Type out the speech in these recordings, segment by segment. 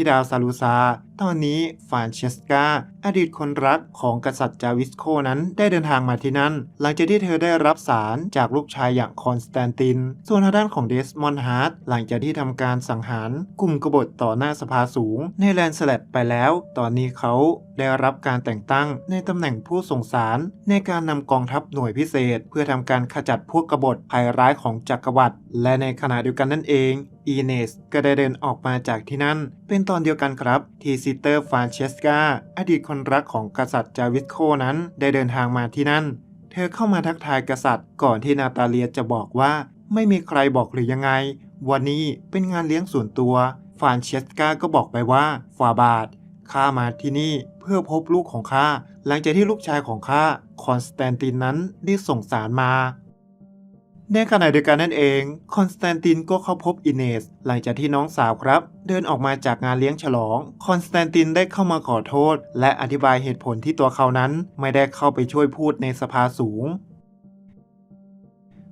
ที่ดาวซาลูซา ตอนนี้ฟานเชสกาอดีตคนรักของกษัตริย์จาวิสโคนั้นได้เดินทางมาที่นั่น หลังจากที่เธอได้รับสารจากลูกชายอย่างคอนสแตนติน ส่วนทางด้านของเดสมอนด์ฮาร์ดหลังจากที่ทำการสังหารกลุ่มกบฏต่อหน้าสภาสูง ในแลนสแลดไปแล้ว ตอนนี้เขาได้รับการแต่งตั้งในตำแหน่งผู้ส่งสารในการนำกองทัพหน่วยพิเศษ เพื่อทำการขจัดพวกกบฏภัยร้ายของจักรวรรดิและในขณะเดียวกันนั่นเองอีเนสก็ได้เดินออกมาจากที่นั่น เป็นตอนเดียวกันครับที่ซสเตอร์ฟานเชสกาอดีตคนรักของกษัตริย์จาวิสโคนั้นได้เดินทางมาที่นั่น เธอเข้ามาทักทายกษัตริย์ ก่อนที่นาตาเลียจะบอกว่า ไม่มีใครบอกหรือยังไง วันนี้เป็นงานเลี้ยงส่วนตัว ฟานเชสกาก็บอกไปว่าฟาบาทข้ามาที่นี่เพื่อพบลูกของข้าหลังจากที่ลูกชายของข้าคอนสแตนตินนั้นได้ส่งสารมา ในขณะเดียวกันนั่นเอง คอนสแตนตินก็เข้าพบอินเนส หลังจากที่น้องสาวครับ เดินออกมาจากงานเลี้ยงฉลอง คอนสแตนตินได้เข้ามาขอโทษ และอธิบายเหตุผลที่ตัวเขานั้น ไม่ได้เข้าไปช่วยพูดในสภาสูง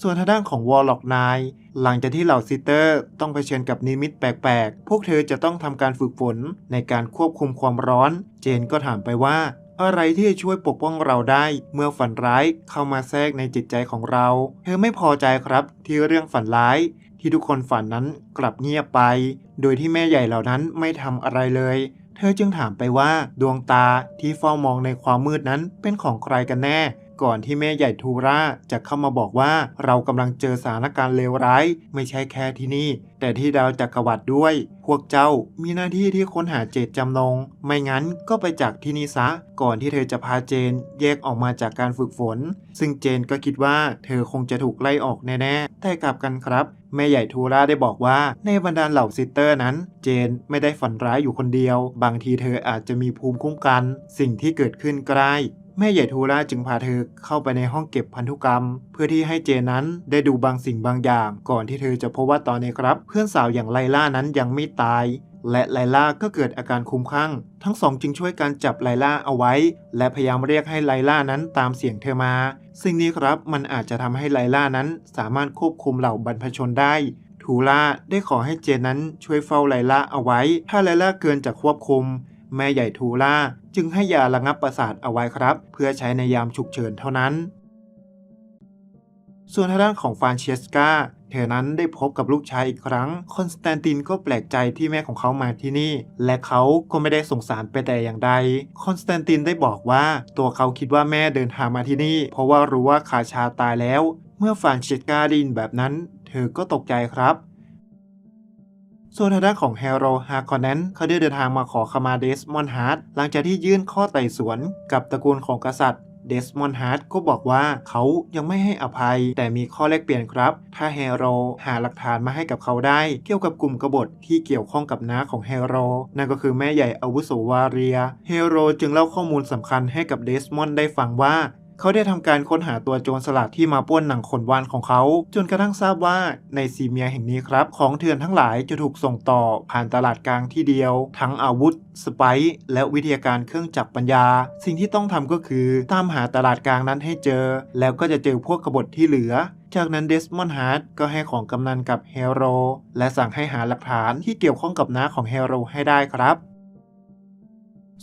ส่วนทางด้านของวอลล็อกนายหลังจากที่เหล่าซิสเตอร์ต้องเผชิญกับนิมิตแปลกๆ พวกเธอจะต้องทำการฝึกฝนในการควบคุมความร้อน เจนก็ถามไปว่า อะไรที่จะช่วยปกป้องเราได้ เมื่อฝันร้ายเข้ามาแทรกในจิตใจของเรา เธอไม่พอใจครับที่เรื่องฝันร้าย ที่ทุกคนฝันนั้นกลับเงียบไป โดยที่แม่ใหญ่เหล่านั้นไม่ทำอะไรเลย เธอจึงถามไปว่าดวงตาที่เฝ้ามองในความมืดนั้นเป็นของใครกันแน่ ก่อนที่แม่ใหญ่ทูราจะเข้ามาบอกว่าเรากำลังเจอสถานการณ์เลวร้าย ไม่ใช่แค่ที่นี่ แต่ที่ดาวจักรวรรดิด้วย พวกเจ้ามีหน้าที่ที่ค้นหาเจตจำนง ไม่งั้นก็ไปจากที่นี่ซะ ก่อนที่เธอจะพาเจนแยกออกมาจากการฝึกฝน ซึ่งเจนก็คิดว่าเธอคงจะถูกไล่ออกแน่ๆ แต่กลับกันครับแม่ใหญ่ทูราได้บอกว่าในบรรดาเหล่าซิสเตอร์นั้น เจนไม่ได้ฝันร้ายอยู่คนเดียว บางทีเธออาจจะมีภูมิคุ้มกัน สิ่งที่เกิดขึ้นก็ได้ แม่ใหญ่ทูราจึงพาเธอเข้าไปในห้องเก็บพันธุกรรม เพื่อที่ให้เจนนั้นได้ดูบางสิ่งบางอย่าง ก่อนที่เธอจะพบว่าตอนนี้ครับ เพื่อนสาวอย่างไลล่านั้นยังไม่ตาย และไลล่าก็เกิดอาการคุ้มคลั่ง ทั้งสองจึงช่วยกันจับไลล่าเอาไว้ และพยายามเรียกให้ไลล่านั้นตามเสียงเธอมา สิ่งนี้ครับมันอาจจะทำให้ไลล่านั้นสามารถควบคุมเหล่าบรรพชนได้ทูล่าได้ขอให้เจนนั้นช่วยเฝ้าไลล่าเอาไว้ ถ้าไลล่าเกินจากควบคุม แม่ใหญ่ทูล่าจึงให้ยาระงับประสาทเอาไว้ครับ เพื่อใช้ในยามฉุกเฉินเท่านั้น ส่วนทางด้านของฟานเชสกาเธอนั้นได้พบกับลูกชายอีกครั้ง คอนสแตนตินก็แปลกใจที่แม่ของเขามาที่นี่ และเขาก็ไม่ได้สงสารไปแต่อย่างใด คอนสแตนตินได้บอกว่า ตัวเขาคิดว่าแม่เดินทางมาที่นี่ เพราะว่ารู้ว่าคาชาตายแล้ว เมื่อฟานเชสกาได้ยินแบบนั้น เธอก็ตกใจครับ ส่วนทางด้านของเฮโรฮาคอนแนนเขาได้เดินทางมาขอขมาเดสมอนฮาร์ดหลังจากที่ยื่นข้อไต่สวนกับตระกูลของกษัตริย์เดสมอนฮาร์ดก็บอกว่าเขายังไม่ให้อภัย แต่มีข้อแลกเปลี่ยนครับ ถ้าเฮโรหาหลักฐานมาให้กับเขาได้ เกี่ยวกับกลุ่มกบฏที่เกี่ยวข้องกับน้าของเฮโรนั่นก็คือแม่ใหญ่อาวุโสวาเรียเฮโรจึงเล่าข้อมูลสำคัญให้กับเดสมอนได้ฟังว่า เขาได้ทำการค้นหาตัวโจรสลัดที่มาปล้นหนังขนวานของเขา จนกระทั่งทราบว่าในซีเมียแห่งนี้ครับ ของเถื่อนทั้งหลายจะถูกส่งต่อผ่านตลาดกลางที่เดียว ทั้งอาวุธ สไปซ์และวิทยาการเครื่องจักรปัญญา สิ่งที่ต้องทำก็คือตามหาตลาดกลางนั้นให้เจอ แล้วก็จะเจอพวกกบฏที่เหลือจากนั้นเดสมอนด์ฮาร์ดก็ให้ของกำนันกับเฮโรและสั่งให้หาหลักฐานที่เกี่ยวข้องกับน้าของเฮโรให้ได้ครับ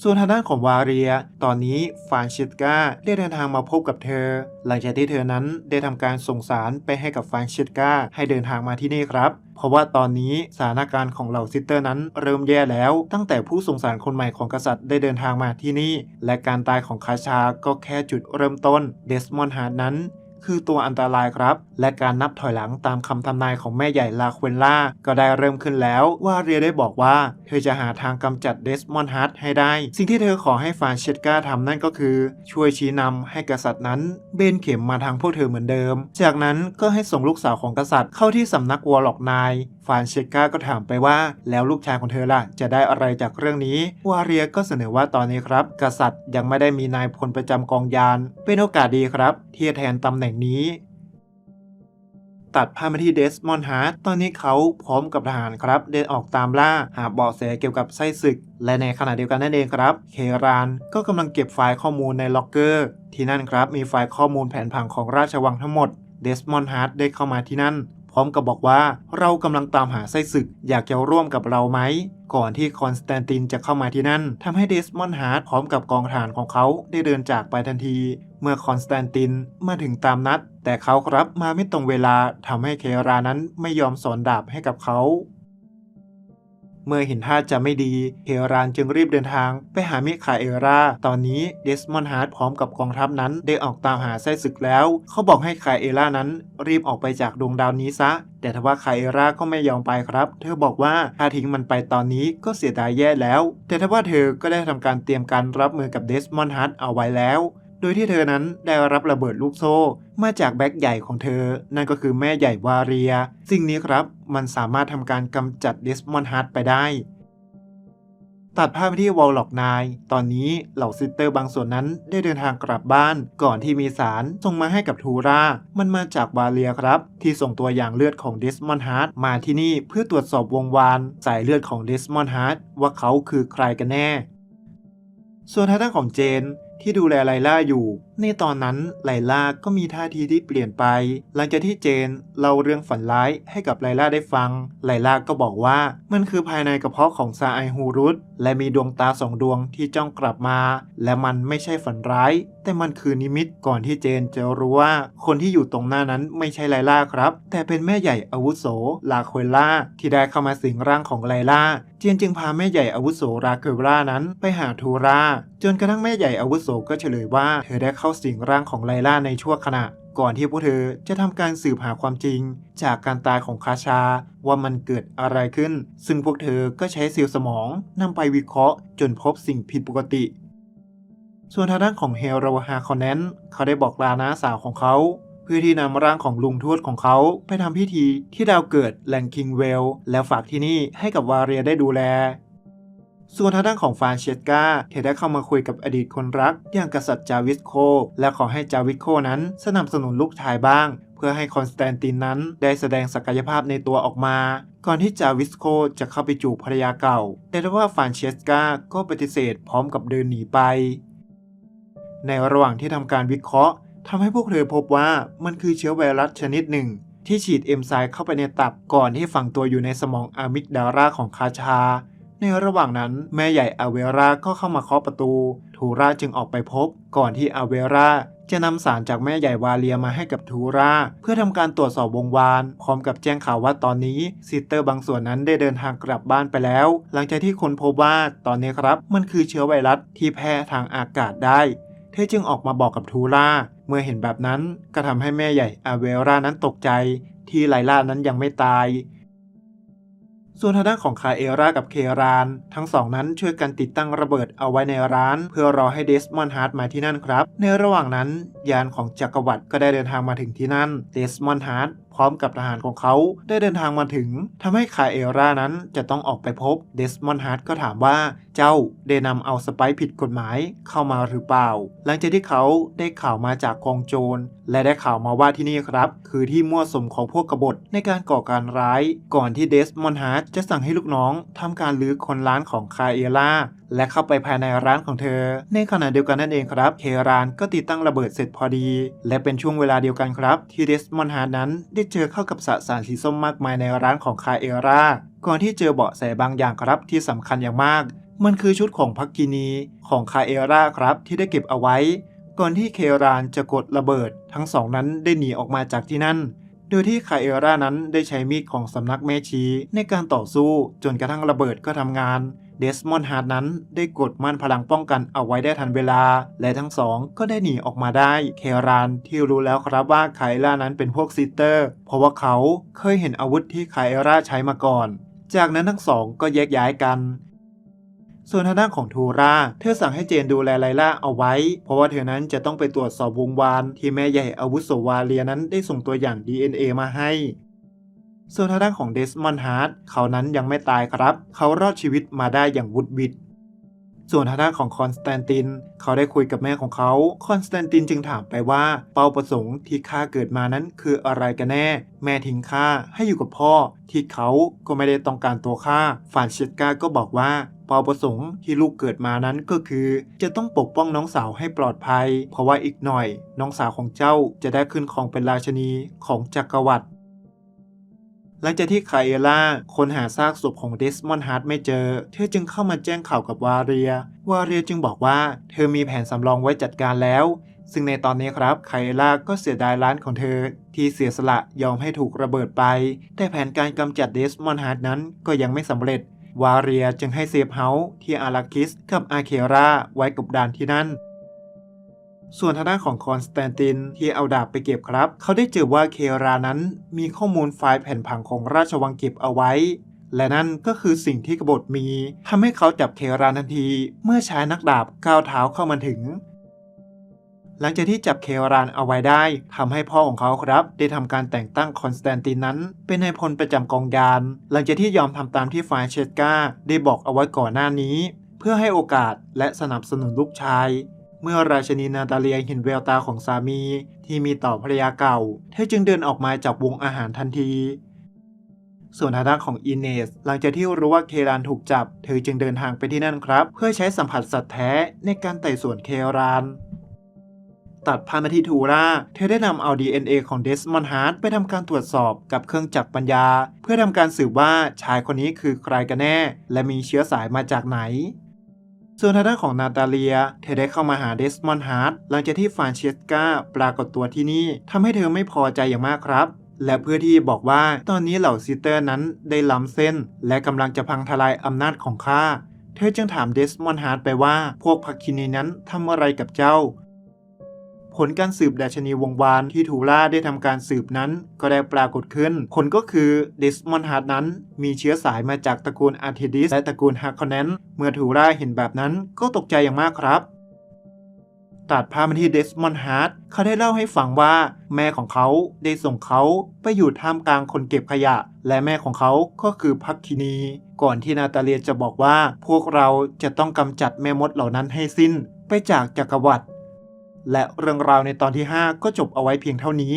ส่วนทางด้านของวาเรีย ตอนนี้ฟานชิสกาได้เดินทางมาพบกับเธอ หลังจากที่เธอนั้นได้ทำการส่งสารไปให้กับฟานชิสกาให้เดินทางมาที่นี่ครับ เพราะว่าตอนนี้สถานการณ์ของเหล่าซิสเตอร์นั้นเริ่มแย่แล้ว ตั้งแต่ผู้ส่งสารคนใหม่ของกษัตริย์ได้เดินทางมาที่นี่ และการตายของคาชาก็แค่จุดเริ่มต้น เดสมอนฮาร์ดนั้น คือตัวอันตรายครับ และการนับถอยหลังตามคำทำนายของแม่ใหญ่ลาควนล่าก็ได้เริ่มขึ้นแล้วว่าเรียได้บอกว่า เธอจะหาทางกำจัดเดสมอนด์ฮาร์ดให้ได้ สิ่งที่เธอขอให้ฟานเชตกาทำนั่นก็คือ ช่วยชี้นำให้กษัตริย์นั้น เบนเข็มมาทางพวกเธอเหมือนเดิม จากนั้นก็ให้ส่งลูกสาวของกษัตริย์เข้าที่สำนักวอลล็อกนาย ฟานเชตกาก็ถามไปว่า แล้วลูกชายของเธอล่ะ จะได้อะไรจากเรื่องนี้ วาเรียก็เสนอว่าตอนนี้ครับ กษัตริย์ยังไม่ได้มีนายพลประจำกองยาน เป็นโอกาสดีครับ ที่จะแทนตำแหน่งนี้ตัดภาพมาที่เดสมอนฮาร์ดตอนนี้เขาพร้อมกับทหารครับ เดินออกตามล่าหาเบาะแสเกี่ยวกับไส้ศึก และในขณะเดียวกันนั่นเองครับ เครานก็กำลังเก็บไฟล์ข้อมูลในล็อกเกอร์ ที่นั่นครับมีไฟล์ข้อมูลแผนผังของราชวังทั้งหมด เดสมอนฮาร์ดได้เข้ามาที่นั่น ร้อมกับบอกว่าเรากำลังตามหาไส้ศึก อยากจะร่วมกับเราไหม ก่อนที่คอนสแตนตินจะเข้ามาที่นั่นทำให้เดสมอนด์ฮาร์ดพร้อมกับกองทหารของเขาได้เดินจากไปทันที เมื่อคอนสแตนตินมาถึงตามนัด แต่เขาครับมาไม่ตรงเวลาทำให้เครานั้นไม่ยอมสอนดาบให้กับเขา เมื่อเห็นท่าจะไม่ดีเฮรานจึงรีบเดินทางไปหามิคาเอราตอนนี้เดสมอนด์ฮาร์ดพร้อมกับกองทัพนั้นได้ออกตามหาไส้ศึกแล้ว เขาบอกให้คาเอรานั้นรีบออกไปจากดวงดาวนี้ซะ แต่ทว่าคาเอราก็ไม่ยอมไปครับ เธอบอกว่าถ้าทิ้งมันไปตอนนี้ก็เสียดายแย่แล้ว แต่ทว่าเธอก็ได้ทำการเตรียมการรับมือกับเดสมอนด์ฮาร์ดเอาไว้แล้ว โดยที่เธอนั้นได้รับระเบิดลูกโซ่มาจากแบ็คใหญ่ของเธอ นั่นก็คือแม่ใหญ่วาเรีย สิ่งนี้ครับมันสามารถทำการกำจัดเดสมอนฮาร์ดไปได้ ตัดภาพไปที่วอลล็อกนาย ตอนนี้เหล่าซิสเตอร์บางส่วนนั้นได้เดินทางกลับบ้าน ก่อนที่มีสารส่งมาให้กับทูรา มันมาจากวาเลียครับ ที่ส่งตัวอย่างเลือดของเดสมอนฮาร์ดมาที่นี่เพื่อตรวจสอบวงวานสายเลือดของเดสมอนฮาร์ดว่าเขาคือใครกันแน่ ส่วนทางด้านของเจน ที่ดูแลไลล่าอยู่ ในตอนนั้นไลล่าก็มีท่าทีที่เปลี่ยนไป หลังจากที่เจนเล่าเรื่องฝันร้ายให้กับไลล่าได้ฟัง ไลล่าก็บอกว่ามันคือภายในกระเพาะของซาไอฮูรุตและมีดวงตาสองดวงที่จ้องกลับมา และมันไม่ใช่ฝันร้าย แต่มันคือนิมิตก่อนที่เจนจะรู้ว่าคนที่อยู่ตรงหน้านั้นไม่ใช่ไลล่าครับ แต่เป็นแม่ใหญ่อาวุโสลาโคเอล่าที่ได้เข้ามาสิงร่างของไลล่าเจนจึงพาแม่ใหญ่อาวุโสราเกลล่านั้นไปหาทูราจนกระทั่งแม่ใหญ่อาวุโสก็เฉลยว่าเธอได้เข้าสิงร่างของไลล่าในชั่วขณะ ก่อนที่พวกเธอจะทำการสืบหาความจริง จากการตายของคาชาว่ามันเกิดอะไรขึ้น ซึ่งพวกเธอก็ใช้เซลล์สมองนำไปวิเคราะห์ จนพบสิ่งผิดปกติ ส่วนทางด้านของเฮโราฮาคอนแนนเขาได้บอกลาน้าสาวของเขาเพื่อที่นำร่างของลุงทวดของเขาไปทำพิธีที่ดาวเกิดแลงคิงเวล แล้วฝากที่นี่ให้กับวาเรียได้ดูแล ส่วนทางด้านของฟานเชสกาเธอได้เข้ามาคุยกับอดีตคนรัก อย่างกษัตริย์จาวิสโค และขอให้จาวิสโคนั้นสนับสนุนลูกชายบ้าง เพื่อให้คอนสแตนตินนั้นได้แสดงศักยภาพในตัวออกมา ก่อนที่จาวิสโคจะเข้าไปจูบภรรยาเก่า แต่ว่าฟานเชสกาก็ปฏิเสธพร้อมกับเดินหนีไป ในระหว่างที่ทำการวิเคราะห์ทำให้พวกเธอพบว่ามันคือเชื้อไวรัสชนิดหนึ่ง ที่ฉีดเอนไซม์เข้าไปในตับก่อนที่ฝังตัวอยู่ในสมองอะมิกดาราของคาชา ในระหว่างนั้นแม่ใหญ่อาเวราก็เข้ามาเคาะประตู ทูราจึงออกไปพบ ก่อนที่อาเวราจะนำสารจากแม่ใหญ่วาเลียมาให้กับทูราเพื่อทำการตรวจสอบวงวาน พร้อมกับแจ้งข่าวว่าตอนนี้ซิสเตอร์บางส่วนนั้นได้เดินทางกลับบ้านไปแล้ว หลังจากที่คนพบว่าตอนนี้ครับมันคือเชื้อไวรัสที่แพร่ทางอากาศได้ เธอจึงออกมาบอกกับทูราเมื่อเห็นแบบนั้นก็ทำให้แม่ใหญ่อาเวรานั้นตกใจ ที่ไลล่านั้นยังไม่ตาย ส่วนทางด้านของคาเอรากับเคราน ทั้งสองนั้นช่วยกันติดตั้งระเบิดเอาไว้ในร้าน เพื่อรอให้เดสมอนด์ฮาร์ดมาที่นั่นครับ ในระหว่างนั้น ยานของจักรวรรดิก็ได้เดินทางมาถึงที่นั่น เดสมอนด์ฮาร์ด พร้อมกับทหารของเขาได้เดินทางมาถึงทำให้คาเอรานั้นจะต้องออกไปพบเดสมอนด์ฮาร์ดก็ถามว่าเจ้าได้นำเอาสไปผิดกฎหมายเข้ามาหรือเปล่า หลังจากที่เขาได้ข่าวมาจากกองโจร และได้ข่าวมาว่าที่นี่ครับ คือที่มั่วสมของพวกกบฏในการก่อการร้าย ก่อนที่เดสมอนด์ฮาร์ดจะสั่งให้ลูกน้องทำการลื้อคนร้านของคาเอราและเข้าไปภายในร้านของเธอ ในขณะเดียวกันนั่นเองครับ เครานก็ติดตั้งระเบิดเสร็จพอดี และเป็นช่วงเวลาเดียวกันครับ ที่เดสมอนด์ฮาร์ดนั้นได้เจอเข้ากับสสารสีส้มมากมายในร้านของคาเอราก่อนที่เจอเบาะแสบางอย่างครับที่สำคัญอย่างมาก มันคือชุดของพักกินีของคาเอราครับที่ได้เก็บเอาไว้ ก่อนที่เครานจะกดระเบิด ทั้งสองนั้นได้หนีออกมาจากที่นั่นโดยที่คาเอรานั้นได้ใช้มีดของสำนักแม่ชีในการต่อสู้จนกระทั่งระเบิดก็ทำงาน เดสมอนด์ฮาร์ดนั้นได้กดมั่นพลังป้องกันเอาไว้ได้ทันเวลา และทั้งสองก็ได้หนีออกมาได้ เครานที่รู้แล้วครับว่าไคล่านั้นเป็นพวกซิสเตอร์ เพราะว่าเขาเคยเห็นอาวุธที่ไคล่าใช้มาก่อน จากนั้นทั้งสองก็แยกย้ายกันส่วนทางด้านของทูราเธอสั่งให้เจนดูแลไลล่าเอาไว้ เพราะว่าเธอนั้นจะต้องไปตรวจสอบวงวาน ที่แม่ใหญ่อาวุโสวาเลียนั้นได้ส่งตัวอย่าง DNA มาให้ ส่วนทางด้านของเดสมอนด์ฮาร์ดเขานั้นยังไม่ตายครับ เขารอดชีวิตมาได้อย่างวุดวิดส่วนทางด้านของคอนสแตนติน เขาได้คุยกับแม่ของเขา คอนสแตนตินจึงถามไปว่า เป้าประสงค์ที่ข้าเกิดมานั้นคืออะไรกันแน่ แม่ทิ้งข้าให้อยู่กับพ่อ ที่เขาก็ไม่ได้ต้องการตัวข้าฟานเชสกาก็บอกว่า เป้าประสงค์ที่ลูกเกิดมานั้นก็คือ จะต้องปกป้องน้องสาวให้ปลอดภัย เพราะว่าอีกหน่อย น้องสาวของเจ้าจะได้ขึ้นครองเป็นราชนีของจักรวรรดิ หลังจากที่ไคเอล่าค้นหาซากศพของเดสมอนด์ฮาร์ดไม่เจอ เธอจึงเข้ามาแจ้งข่าวกับวาเรีย วาเรียจึงบอกว่าเธอมีแผนสำรองไว้จัดการแล้ว ซึ่งในตอนนี้ครับไคเอล่าก็เสียดายร้านของเธอ ที่เสียสละยอมให้ถูกระเบิดไป แต่แผนการกำจัดเดสมอนด์ฮาร์ดนั้นก็ยังไม่สำเร็จ วาเรียจึงให้เซฟเฮาส์ที่อาราคิสกับอาเคราไว้กบดานที่นั่น ส่วนทางด้านของคอนสแตนตินที่เอาดาบไปเก็บครับ เขาได้เจอว่าเครานั้นมีข้อมูลไฟล์แผ่นผังของราชวังเก็บเอาไว้ และนั่นก็คือสิ่งที่กบฏมีทำให้เขาจับเคราทันที เมื่อชายนักดาบก้าวเท้าเข้ามาถึง หลังจากที่จับเครานเอาไว้ได้ทำให้พ่อของเขาครับ ได้ทำการแต่งตั้งคอนสแตนตินนั้น เป็นนายพลประจำกองยาน หลังจากที่ยอมทำตามที่ฟานเชสกาได้บอกเอาไว้ก่อนหน้านี้ เพื่อให้โอกาสและสนับสนุนลูกชาย เมื่อราชนีนาตาเลียเห็นแววตาของสามีที่มีต่อภรรยาเก่า เธอจึงเดินออกมาจากวงอาหารทันที ส่วนทางด้านของอินเนส หลังจากที่รู้ว่าเครานถูกจับ เธอจึงเดินทางไปที่นั่นครับ เพื่อใช้สัมผัสสัตว์แท้ในการไต่สวนเคราน ตัดพามาที่ทูราเธอได้นำเอา DNA ของเดสมอนด์ฮาร์ดไปทำการตรวจสอบกับเครื่องจักรปัญญา เพื่อทำการสืบว่าชายคนนี้คือใครกันแน่ และมีเชื้อสายมาจากไหน ส่วนทางด้านของนาตาเลีย เธอได้เข้ามาหาเดสมอนด์ฮาร์ดหลังจากที่ฟานเชสกาปรากฏตัวที่นี่ทำให้เธอไม่พอใจอย่างมากครับ และเพื่อที่บอกว่าตอนนี้เหล่าซิสเตอร์นั้นได้ล้ำเส้น และกำลังจะพังทลายอำนาจของข้า เธอจึงถามเดสมอนด์ฮาร์ดไปว่าพวกพักคินีนั้นทำอะไรกับเจ้า ผลการสืบดัชนีวงวานที่ทูล่าได้ทำการสืบนั้น ก็ได้ปรากฏขึ้นผลก็คือเดสมอนด์ฮาร์ดนั้น มีเชื้อสายมาจากตระกูลอาร์เทดิสและตระกูลฮาร์คอนแนนเมื่อทูล่าเห็นแบบนั้นก็ตกใจอย่างมากครับตัดภาพมาที่เดสมอนด์ฮาร์ดเขาได้เล่าให้ฟังว่า แม่ของเขาได้ส่งเขาไปอยู่ท่ามกลางคนเก็บขยะ และแม่ของเขาก็คือพักคินี ก่อนที่นาตาเลียจะบอกว่า พวกเราจะต้องกำจัดแม่มดเหล่านั้นให้สิ้น ไปจากจักรวรรดิ และเรื่องราวในตอนที่ 5 ก็จบเอาไว้เพียงเท่านี้